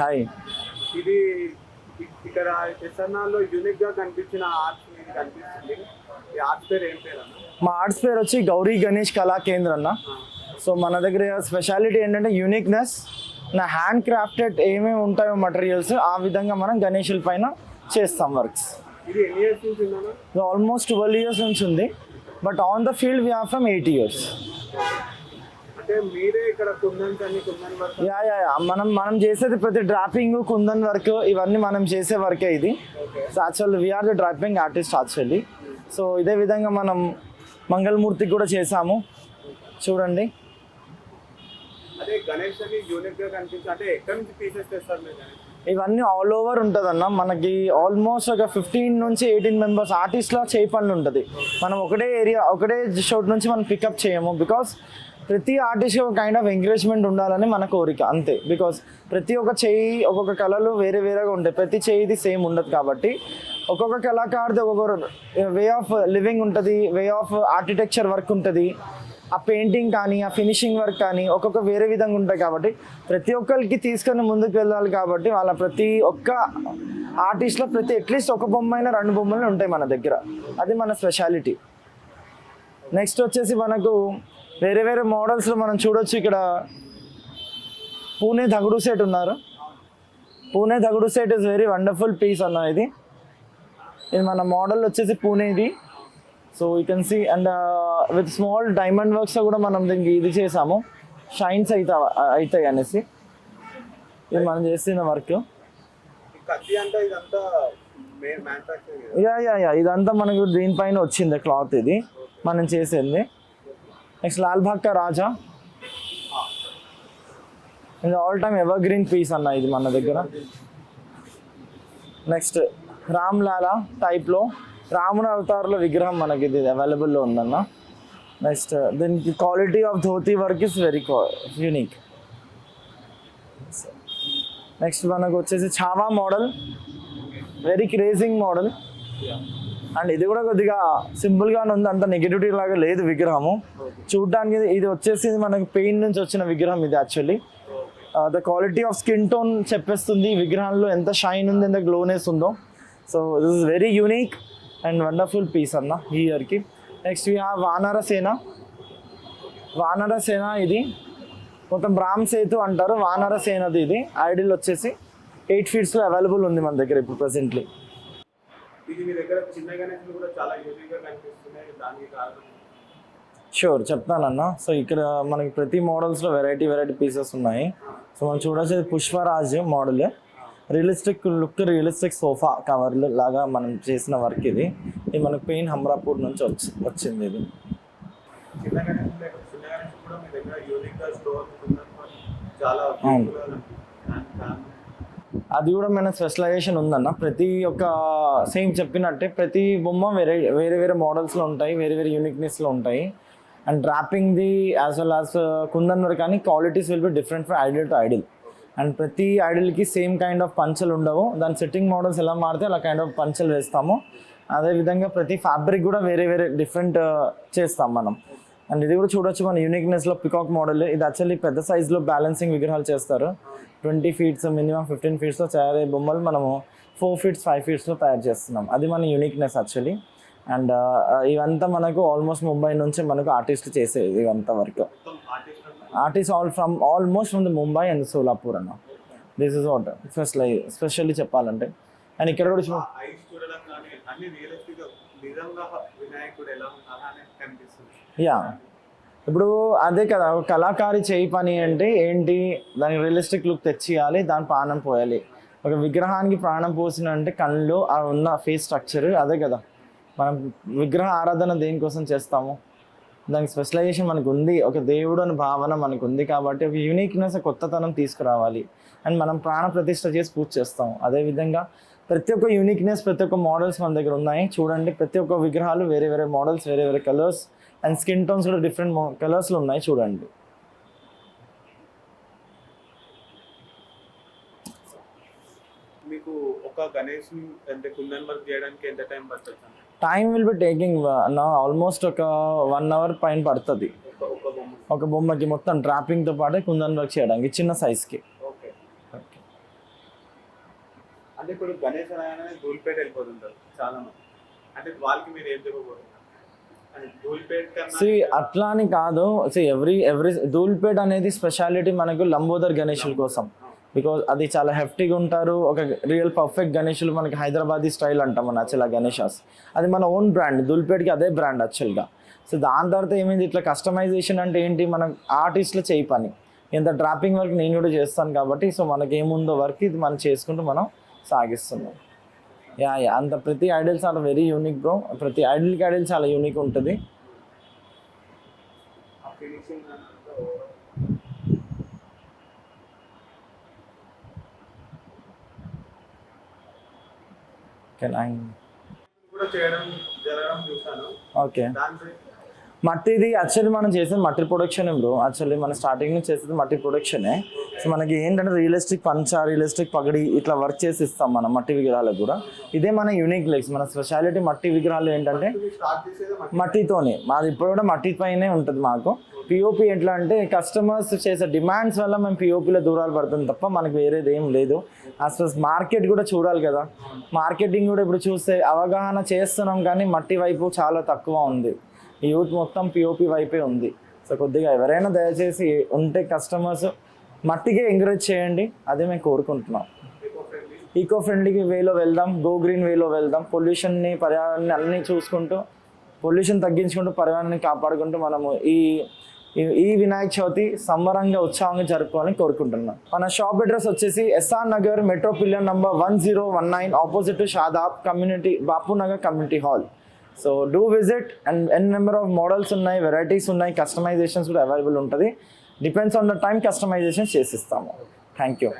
Hi hi. ఇది ఇక్కడ ఎస్ఎన్ఆర్లో యూనిక్గా కనిపించిన ఆర్ట్స్ కనిపిస్తుంది. ఈ ఆర్ట్స్ పేరు ఏం పేరు మా ఆర్ట్స్ పేరు వచ్చి గౌరీ గణేష్ కళా కేంద్ర అన్న. సో మన దగ్గర స్పెషాలిటీ ఏంటంటే యూనిక్నెస్ నా హ్యాండ్ క్రాఫ్టెడ్ ఏమేమి ఉంటాయో మటీరియల్స్ ఆ విధంగా మనం గణేషుల పైన చేస్తాం వర్క్స్ ఆల్మోస్ట్ ట్వెల్వ్ ఇయర్స్ నుంచి ఉంది. But on the field we from eight years yeah yeah మనం మనం చేసేది ప్రతి డ్రాపింగ్ కుందన్ వర్క్ ఇవన్నీ మనం చేసే వర్కే ఇది. So actual we are the dropping artist actually so ఇదే విధంగా మనం మంగళమూర్తికి కూడా చేసాము. చూడండి. ఇవన్నీ ఆల్ ఓవర్ ఉంటుందన్న. మనకి ఆల్మోస్ట్ ఒక ఫిఫ్టీన్ నుంచి ఎయిటీన్ మెంబర్స్ ఆర్టిస్ట్లా చేయి పనులు ఉంటుంది. మనం ఒకటే ఏరియా ఒకటే షోట్ నుంచి మనం పికప్ చేయము. బికాస్ ప్రతి ఆర్టిస్ట్ ఒక కైండ్ ఆఫ్ ఎంకరేజ్మెంట్ ఉండాలని మన కోరిక అంతే. బికాస్ ప్రతి ఒక్క చేయి ఒక్కొక్క కళలు వేరే వేరేగా ఉంటాయి. ప్రతి చేయిది సేమ్ ఉండదు కాబట్టి ఒక్కొక్క కళాకారుది ఒక్కొక్క వే ఆఫ్ లివింగ్ ఉంటుంది వే ఆఫ్ ఆర్కిటెక్చర్ వర్క్ ఉంటుంది. ఆ పెయింటింగ్ కానీ ఆ ఫినిషింగ్ వర్క్ కానీ ఒక్కొక్క వేరే విధంగా ఉంటాయి కాబట్టి ప్రతి ఒక్కరికి తీసుకొని ముందుకు వెళ్ళాలి కాబట్టి వాళ్ళ ప్రతి ఒక్క ఆర్టిస్ట్లో ప్రతి అట్లీస్ట్ ఒక బొమ్మ అయినా రెండు బొమ్మలు ఉంటాయి మన దగ్గర. అది మన స్పెషాలిటీ నెక్స్ట్ వచ్చేసి మనకు వేరే వేరే మోడల్స్లో మనం చూడొచ్చు ఇక్కడ. పూణే దగుడు సెట్ ఉన్నారు. Pune Dagdusheth is very wonderful piece అన్న ఇది. ఇది మన మోడల్ వచ్చేసి పూణేది. So you can see and with small diamond works కూడా మనం దీనికి ఇది చేసాము. షైన్స్ అవుతా అవుతాయి అనేసి. ఇది మనం చేస్తున్న వర్క్ యా యా యా. ఇదంతా మనకు దీనిపైన వచ్చింది క్లాత్ ఇది. మనం చేసింది. నెక్స్ట్ లాల్ బాగ్కా రాజా ఇది all time evergreen piece అన్న ఇది మన దగ్గర. నెక్స్ట్ రామ్ లాలా టైప్లో రాముని అవతారంలో విగ్రహం మనకి ఇది అవైలబుల్లో ఉందన్న. నెక్స్ట్ దీనికి quality of dhoti work is very unique next మనకు వచ్చేసి Chhaava model very crazing model and ఇది కూడా కొద్దిగా సింపుల్గానే ఉంది. అంత నెగిటివిటీ లాగా లేదు విగ్రహము. చూడడానికి ఇది- వచ్చేసి మనకి పెయిన్ నుంచి వచ్చిన విగ్రహం ఇది actually the quality of skin tone చెప్పేస్తుంది ఈ విగ్రహంలో ఎంత షైన్ ఉంది ఎంత గ్లోనెస్ ఉందో. So this is very unique and wonderful piece అన్న ఈ ఇయర్కి నెక్స్ట్ వీ హ్యావ్ వానర సేన వానర సేన ఇది మొత్తం బ్రామ్ సేతు అంటారు. వానర సేనది ఇది. ఐడిల్ వచ్చేసి ఎయిట్ ఫీట్స్లో అవైలబుల్ ఉంది మన దగ్గర ఇప్పుడు ప్రజెంట్లీ ఇది మీ దగ్గర చిన్న కూడా చాలా యూనిక్గా కనిపిస్తున్నాయి. దానికి కారణం? షూర్ చెప్తానన్న సో ఇక్కడ మనకి ప్రతి మోడల్స్లో వెరైటీ వెరైటీ పీసెస్ ఉన్నాయి. సో మనం చూడాల్సింది Pushparaj model realistic look realistic sofa cover లాగా మనం చేసిన వర్క్ ఇది. ఇది మనకి పెయిన్ హమ్రాపూర్ నుంచి వచ్చి వచ్చింది ఇది. చిన్న అది కూడా మన స్పెషలైజేషన్ ఉందన్న. ప్రతి ఒక్క సేమ్ చెప్పినట్టే ప్రతి బొమ్మ వేరే వేరే వేరే మోడల్స్లో ఉంటాయి వేరే వేరే యూనిక్నెస్లో ఉంటాయి. అండ్ డ్రాపింగ్ది యాజ్ వెల్ యాజ్ కుందన్ వరకు కానీ qualities will be different from idol to idol and ప్రతి ఐడిల్కి సేమ్ కైండ్ ఆఫ్ పంచలు ఉండవు. దాని సెట్టింగ్ మోడల్స్ ఎలా మారితే అలా కైండ్ ఆఫ్ పంచలు వేస్తాము. అదేవిధంగా ప్రతి ఫ్యాబ్రిక్ కూడా వేరే వేరే డిఫరెంట్ uh, చేస్తాం మనం. అండ్ ఇది కూడా చూడొచ్చు మన యూనిక్నెస్లో పికాక్ మోడల్ ఇది యాక్చువల్లీ పెద్ద సైజులో బ్యాలెన్సింగ్ విగ్రహాలు చేస్తారు. ట్వంటీ ఫీట్స్ మినిమం ఫిఫ్టీన్ ఫీట్స్లో తయారయ్యే బొమ్మలు మనము ఫోర్ ఫీట్స్ ఫైవ్ ఫీట్స్లో తయారు చేస్తున్నాం. అది మన యూనిక్నెస్ యాక్చువల్లీ అండ్ ఇవంతా మనకు ఆల్మోస్ట్ ముంబై నుంచి మనకు ఆర్టిస్ట్ చేసేది ఇవంతా వరకు. Artist all from almost from the Mumbai and Solapur అన్న. This is what special specially చెప్పాలంటే. అండ్ ఇక్కడ కూడా చూ- వినాయకుడు ఎలా కనిపిస్తుంది. యా ఇప్పుడు అదే కదా ఒక కళాకారి చేయి పని అంటే ఏంటి? దానికి రియలిస్టిక్ లుక్ తెచ్చియాలి దాని ప్రాణం పోయాలి. ఒక విగ్రహానికి ప్రాణం పోసిన అంటే కళ్ళు ఆ ఉన్న ఫేస్ స్ట్రక్చర్ అదే కదా. మనం విగ్రహ ఆరాధన దేనికోసం చేస్తాము? దానికి స్పెషలైజేషన్ మనకు ఉంది. ఒక దేవుడు అని భావన మనకు ఉంది కాబట్టి ఒక యూనిక్నెస్ కొత్తతనం తీసుకురావాలి. అండ్ మనం ప్రాణ ప్రతిష్ట చేసి పూజ చేస్తాం. అదేవిధంగా ప్రతి ఒక్క యూనిక్నెస్ ప్రతి ఒక్క మోడల్స్ మన దగ్గర ఉన్నాయి. చూడండి ప్రతి ఒక్క విగ్రహాలు వేరే వేరే మోడల్స్ వేరే వేరే కలర్స్ అండ్ స్కిన్ టోన్స్ కూడా డిఫరెంట్ కలర్స్లో ఉన్నాయి చూడండి. మీకు ఒక గణేష్ అంటే కుందన్ వర్క్ చేయడానికి ఎంత టైం పడుతుంది? టైం విల్ బి టేకింగ్ నా ఆల్మోస్ట్ ఒక వన్ అవర్ పైన పడుతుంది. ఒక ఒక బొమ్మ. ఒక బొమ్మకి మొత్తం డ్రాపింగ్తో పాటు కుందన్ వర్క్ చేయడానికి చిన్న సైజ్కి ఓకే. అంటే ఇప్పుడు గణేష్ అనగానే ధూల్పేట వెళ్ళిపోతుంటారు చాలా మంది. అంటే వాళ్ళకి మీరు ఏం చెప్పబోతున్నారు? సి అట్లా అని కాదు. సి ఎవ్రీ ఎవ్రీ ధూల్పేట్ అనేది స్పెషాలిటీ మనకు లంబోదర్ గణేషుల కోసం. బికాజ్ అది చాలా హెఫ్టీగా ఉంటారు. ఒక రియల్ పర్ఫెక్ట్ గణేషులు మనకి హైదరాబాదీ స్టైల్ అంటాం మన యాక్చువల్గా గణేషాస్. అది మన ఓన్ బ్రాండ్ దుల్పేట్కి అదే బ్రాండ్ యాక్చువల్గా సో దాని తర్వాత ఏమైంది? ఇట్లా కస్టమైజేషన్ అంటే ఏంటి? మనం ఆర్టిస్ట్లో చేయి పని. ఇంత డ్రాపింగ్ వర్క్ నేను కూడా చేస్తాను కాబట్టి సో మనకి ఏముందో వర్క్ ఇది మనం చేసుకుంటూ మనం సాగిస్తున్నాం. Yeah yeah. అంత ప్రతి ఐడల్ చాలా వెరీ యూనిక్ బ్రో ప్రతి ఐడల్కి ఐడల్ చాలా యూనిక్ ఉంటుంది. Can I okay. మట్టిది యాక్చువల్లీ మనం చేసేది మట్టి ప్రొడక్షన్ బ్రో యాక్చువల్లీ మనం స్టార్టింగ్ నుంచి చేసేది మట్టి ప్రొడక్షనే సో మనకి ఏంటంటే రియలిస్టిక్ పంచ రియలిస్టిక్ పగడి ఇట్లా వర్క్ చేసి ఇస్తాం మనం మట్టి విగ్రహాలకు కూడా. ఇదే మన యూనిక్ లెగ్స్ మన స్పెషాలిటీ మట్టి విగ్రహాలు ఏంటంటే మట్టితోనే. మాది ఇప్పుడు కూడా మట్టి పైనే ఉంటుంది మాకు. పిఓపి ఎట్లా అంటే కస్టమర్స్ చేసే డిమాండ్స్ వల్ల మేము పిఓపిలో దూరాలు పడుతుంది తప్ప మనకి వేరేది ఏం లేదు. అసలు మార్కెట్ కూడా చూడాలి కదా. మార్కెటింగ్ కూడా ఇప్పుడు చూస్తే అవగాహన చేస్తున్నాం కానీ మట్టి వైపు చాలా తక్కువ ఉంది. యూత్ మొత్తం పిఓపి వైపే ఉంది. సో కొద్దిగా ఎవరైనా దయచేసి ఉంటే కస్టమర్స్ మట్టికే ఎంకరేజ్ చేయండి. అదే మేము కోరుకుంటున్నాం. ఫ్రెండ్లీ ఈకో ఫ్రెండ్లీకి వేలో వెళ్దాం గో గ్రీన్ వేలో వెళ్దాం. పొల్యూషన్ని పర్యావరణాన్ని అన్నీ చూసుకుంటూ పొల్యూషన్ తగ్గించుకుంటూ పర్యావరణాన్ని కాపాడుకుంటూ మనము ఈ ఈ- వినాయక చవితి సంబరంగా ఉత్సాహంగా జరుపుకోవాలని కోరుకుంటున్నాం. మన షాప్ అడ్రస్ వచ్చేసి SR Nagar metro pillar number one zero one nine opposite to Shadab community Bapu Nagar community hall so do visit and n number of models ఉన్నాయి వెరైటీస్ ఉన్నాయి కస్టమైజేషన్స్ కూడా అవైలబుల్ ఉంటుంది. Depends on the time customisation చేసిస్తాము. Thank you